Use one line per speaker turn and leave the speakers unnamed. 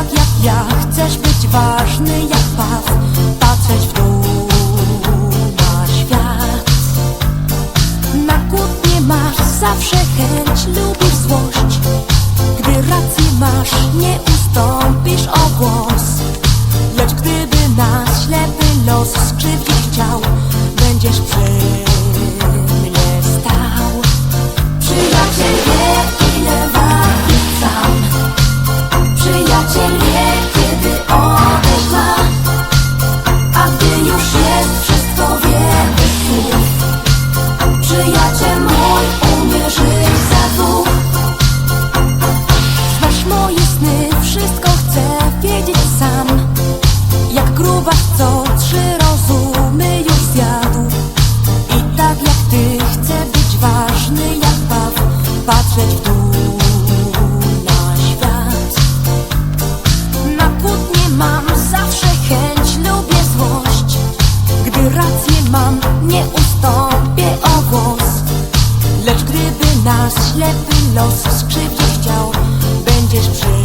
tak jak ja. Chcesz być ważny jak pas Patrzeć w dół na świat. Na kłótnie masz zawsze chęć Lubisz złość. Gdy rację masz nie grubas, co trzy rozumy już zjadł. I tak jak ty chcę być ważny jak Paw Patrzeć w dół na świat. Na płótnie mam zawsze chęć, lubię złość. Gdy rację mam, nie ustąpię o głos. Lecz gdyby nas ślepy los skrzywdzić chciał Będziesz przy